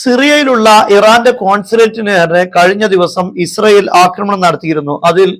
സിറിയയിലുള്ള ഇറാന്റെ കോൺസുലേറ്റിന് നേരെ കഴിഞ്ഞ ദിവസം ഇസ്രയേൽ ആക്രമണം നടത്തിയിരുന്നു. അതിൽ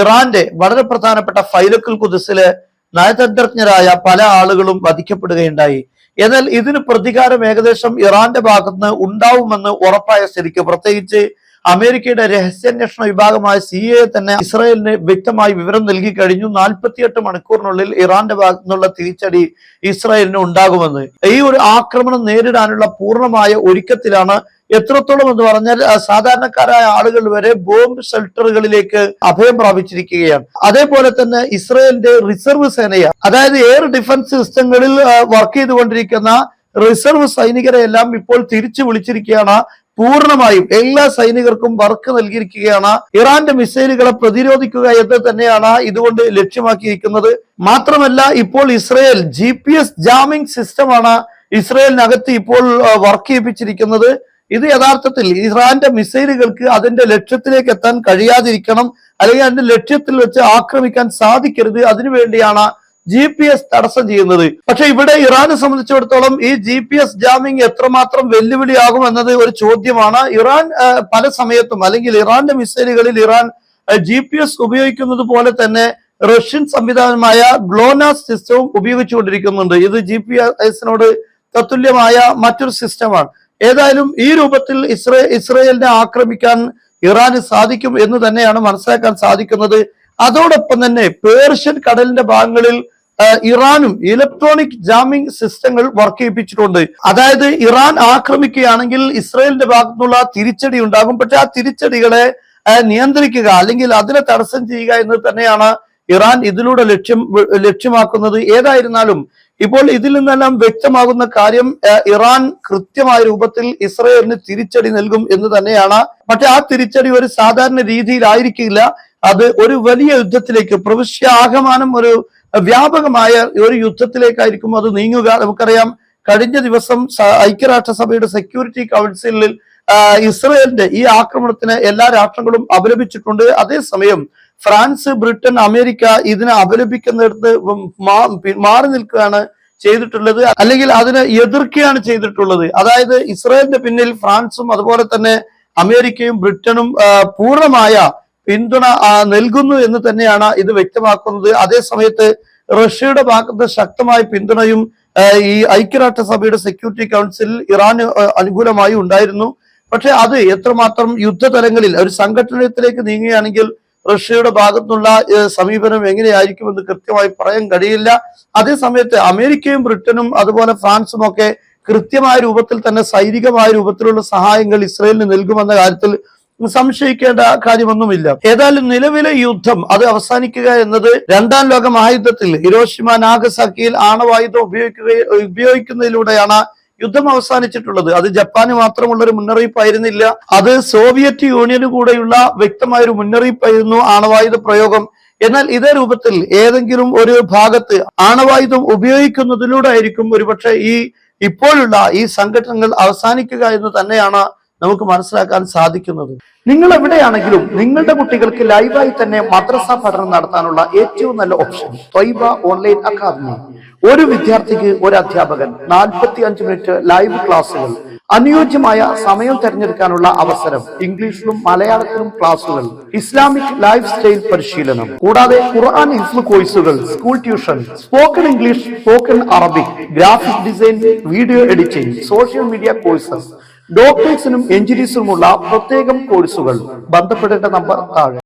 ഇറാന്റെ വളരെ പ്രധാനപ്പെട്ട ഫൈലക്കുൽ കുതിസിലെ നയതന്ത്രജ്ഞരായ പല ആളുകളും വധിക്കപ്പെടുകയുണ്ടായി. എന്നാൽ ഇതിന് പ്രതികാരം ഏകദേശം ഇറാന്റെ ഭാഗത്തുനിന്ന് ഉണ്ടാവുമെന്ന് ഉറപ്പായ സ്ഥിതിക്ക് പ്രത്യേകിച്ച് അമേരിക്കയുടെ രഹസ്യാന്വേഷണ വിഭാഗമായ സി എ തന്നെ ഇസ്രായേലിന് വ്യക്തമായി വിവരം നൽകി കഴിഞ്ഞു. നാൽപ്പത്തിയെട്ട് മണിക്കൂറിനുള്ളിൽ ഇറാന്റെ ഭാഗത്തു നിന്നുള്ള തിരിച്ചടി ഇസ്രായേലിന് ഉണ്ടാകുമെന്ന്. ഈ ഒരു ആക്രമണം നേരിടാനുള്ള പൂർണമായ ഒരുക്കത്തിലാണ് എത്രത്തോളം എന്ന് പറഞ്ഞാൽ സാധാരണക്കാരായ ആളുകൾ വരെ ബോംബ് ഷെൽട്ടറുകളിലേക്ക് അഭയം പ്രാപിച്ചിരിക്കുകയാണ്. അതേപോലെ തന്നെ ഇസ്രായേലിന്റെ റിസർവ് സേനയാണ് അതായത് എയർ ഡിഫൻസ് സിസ്റ്റങ്ങളിൽ വർക്ക് ചെയ്തുകൊണ്ടിരിക്കുന്ന റിസർവ് സൈനികരെ എല്ലാം ഇപ്പോൾ തിരിച്ചു വിളിച്ചിരിക്കുകയാണ്. പൂർണമായും എല്ലാ സൈനികർക്കും വർക്ക് നൽകിയിരിക്കുകയാണ്. ഇറാന്റെ മിസൈലുകളെ പ്രതിരോധിക്കുക എന്ന് തന്നെയാണ് ഇതുകൊണ്ട് ലക്ഷ്യമാക്കിയിരിക്കുന്നത്. മാത്രമല്ല ഇപ്പോൾ Israel G P S jamming സിസ്റ്റമാണ് ഇസ്രയേലിനകത്ത് ഇപ്പോൾ വർക്ക് ചെയ്യിപ്പിച്ചിരിക്കുന്നത്. ഇത് യഥാർത്ഥത്തിൽ ഇറാന്റെ മിസൈലുകൾക്ക് അതിന്റെ ലക്ഷ്യത്തിലേക്ക് എത്താൻ കഴിയാതിരിക്കണം അല്ലെങ്കിൽ അതിന്റെ ലക്ഷ്യത്തിൽ വെച്ച് ആക്രമിക്കാൻ സാധിക്കരുത്. അതിനുവേണ്ടിയാണ് ജി പി എസ് തടസ്സം ചെയ്യുന്നത്. പക്ഷെ ഇവിടെ ഇറാനെ സംബന്ധിച്ചിടത്തോളം ഈ ജി പി എസ് ജാമിങ് എത്രമാത്രം വെല്ലുവിളിയാകും എന്നത് ഒരു ചോദ്യമാണ്. ഇറാൻ പല സമയത്തും അല്ലെങ്കിൽ ഇറാന്റെ മിസൈലുകളിൽ ഇറാൻ ജി പി എസ് ഉപയോഗിക്കുന്നത് പോലെ തന്നെ റഷ്യൻ സംവിധാനമായ ഗ്ലോനാസ് സിസ്റ്റവും ഉപയോഗിച്ചുകൊണ്ടിരിക്കുന്നുണ്ട്. ഇത് ജി പി എസിനോട് തത്തുല്യമായ മറ്റൊരു സിസ്റ്റമാണ്. ഏതായാലും ഈ രൂപത്തിൽ ഇസ്രേ ഇസ്രയേലിനെ ആക്രമിക്കാൻ ഇറാന് സാധിക്കും എന്ന് തന്നെയാണ് മനസ്സിലാക്കാൻ സാധിക്കുന്നത്. അതോടൊപ്പം തന്നെ പേർഷ്യൻ കടലിന്റെ ഭാഗങ്ങളിൽ ഇറാനും ഇലക്ട്രോണിക് ജാമിംഗ് സിസ്റ്റങ്ങൾ വർക്ക് ചെയ്യിപ്പിച്ചിട്ടുണ്ട്. അതായത് ഇറാൻ ആക്രമിക്കുകയാണെങ്കിൽ ഇസ്രയേലിന്റെ ഭാഗത്തുനിന്നുള്ള തിരിച്ചടി ഉണ്ടാകും. പക്ഷെ ആ തിരിച്ചടികളെ നിയന്ത്രിക്കുക അല്ലെങ്കിൽ അതിനെ തടസ്സം ചെയ്യുക എന്ന് തന്നെയാണ് ഇറാൻ ഇതിലൂടെ ലക്ഷ്യം ലക്ഷ്യമാക്കുന്നത്. ഏതായിരുന്നാലും ഇപ്പോൾ ഇതിൽ നിന്നെല്ലാം വ്യക്തമാകുന്ന കാര്യം ഇറാൻ കൃത്യമായ രൂപത്തിൽ ഇസ്രയേലിന് തിരിച്ചടി നൽകും എന്ന് തന്നെയാണ്. പക്ഷെ ആ തിരിച്ചടി ഒരു സാധാരണ രീതിയിലായിരിക്കില്ല. അത് ഒരു വലിയ യുദ്ധത്തിലേക്ക് പ്രവിശ്യ ആകമാനം ഒരു വ്യാപകമായ ഒരു യുദ്ധത്തിലേക്കായിരിക്കും അത് നീങ്ങുക? നമുക്കറിയാം കഴിഞ്ഞ ദിവസം ഐക്യരാഷ്ട്രസഭയുടെ സെക്യൂരിറ്റി കൗൺസിലിൽ ഇസ്രയേലിന്റെ ഈ ആക്രമണത്തിന് എല്ലാ രാഷ്ട്രങ്ങളും അപലപിച്ചിട്ടുണ്ട്. അതേസമയം ഫ്രാൻസ് ബ്രിട്ടൻ അമേരിക്ക ഇതിനെ അപലപിക്കുന്നിടത്ത് മാറി നിൽക്കുകയാണ് ചെയ്തിട്ടുള്ളത്. അല്ലെങ്കിൽ അതിനെ എതിർക്കുകയാണ് ചെയ്തിട്ടുള്ളത്. അതായത് ഇസ്രയേലിന്റെ പിന്നിൽ ഫ്രാൻസും അതുപോലെ തന്നെ അമേരിക്കയും ബ്രിട്ടനും പൂർണമായ പിന്തുണ നൽകുന്നു എന്ന് തന്നെയാണ് ഇത് വ്യക്തമാക്കുന്നത്. അതേ സമയത്ത് റഷ്യയുടെ ഭാഗത്ത് ശക്തമായ പിന്തുണയും ഈ ഐക്യരാഷ്ട്രസഭയുടെ സെക്യൂരിറ്റി കൗൺസിലിൽ ഇറാന് അനുകൂലമായി ഉണ്ടായിരുന്നു. പക്ഷെ അത് എത്രമാത്രം യുദ്ധതലങ്ങളിൽ ഒരു സംഘടനത്തിലേക്ക് നീങ്ങുകയാണെങ്കിൽ റഷ്യയുടെ ഭാഗത്തുനിന്നുള്ള സമീപനം എങ്ങനെയായിരിക്കുമെന്ന് കൃത്യമായി പറയാൻ കഴിയില്ല. അതേസമയത്ത് അമേരിക്കയും ബ്രിട്ടനും അതുപോലെ ഫ്രാൻസും ഒക്കെ കൃത്യമായ രൂപത്തിൽ തന്നെ സൈനികമായ രൂപത്തിലുള്ള സഹായങ്ങൾ ഇസ്രയേലിന് നൽകുമെന്ന കാര്യത്തിൽ സംശയിക്കേണ്ട കാര്യമൊന്നുമില്ല. ഏതായാലും നിലവിലെ യുദ്ധം അത് അവസാനിക്കുക എന്നത് രണ്ടാം ലോക മഹായുദ്ധത്തിൽ ഹിരോഷിമ നാഗസാക്കിയിൽ ആണവായുധം ഉപയോഗിക്കുക ഉപയോഗിക്കുന്നതിലൂടെയാണ് യുദ്ധം അവസാനിച്ചിട്ടുള്ളത്. അത് ജപ്പാന് മാത്രമുള്ള ഒരു മുന്നറിയിപ്പായിരുന്നില്ല. അത് സോവിയറ്റ് യൂണിയന് കൂടെയുള്ള വ്യക്തമായ ഒരു മുന്നറിയിപ്പായിരുന്നു ആണവായുധ പ്രയോഗം. എന്നാൽ ഇതേ രൂപത്തിൽ ഏതെങ്കിലും ഒരു ഭാഗത്ത് ആണവായുധം ഉപയോഗിക്കുന്നതിലൂടെ ആയിരിക്കും ഒരുപക്ഷെ ഈ ഇപ്പോഴുള്ള ഈ സംഘടനകൾ അവസാനിക്കുക എന്ന് തന്നെയാണ് നമുക്ക് മനസ്സിലാക്കാൻ സാധിക്കുന്നത്. നിങ്ങൾ എവിടെയാണെങ്കിലും നിങ്ങളുടെ കുട്ടികൾക്ക് ലൈവായി തന്നെ മദ്രസ പഠനം നടത്താനുള്ള ഏറ്റവും നല്ല ഓപ്ഷൻ ത്വൈബ ഓൺലൈൻ അക്കാദമി. ഒരു വിദ്യാർത്ഥിക്ക് ഒരു അധ്യാപകൻ നാൽപ്പത്തി അഞ്ച് മിനിറ്റ് ലൈവ് ക്ലാസ്സുകൾ അനുയോജ്യമായ സമയം തിരഞ്ഞെടുക്കാനുള്ള അവസരം ഇംഗ്ലീഷിലും മലയാളത്തിലും ക്ലാസുകൾ ഇസ്ലാമിക് ലൈഫ് സ്റ്റൈൽ പരിശീലനം. കൂടാതെ ഖുർആൻ ഹിഫ്ല് കോഴ്സുകൾ school tuition spoken English spoken Arabic graphic design video editing social media courses ഡോക്ടേഴ്സിനും എഞ്ചിനീയർസിനുമുള്ള പ്രത്യേകം കോഴ്സുകൾ. ബന്ധപ്പെടേണ്ട നമ്പർ താഴെ.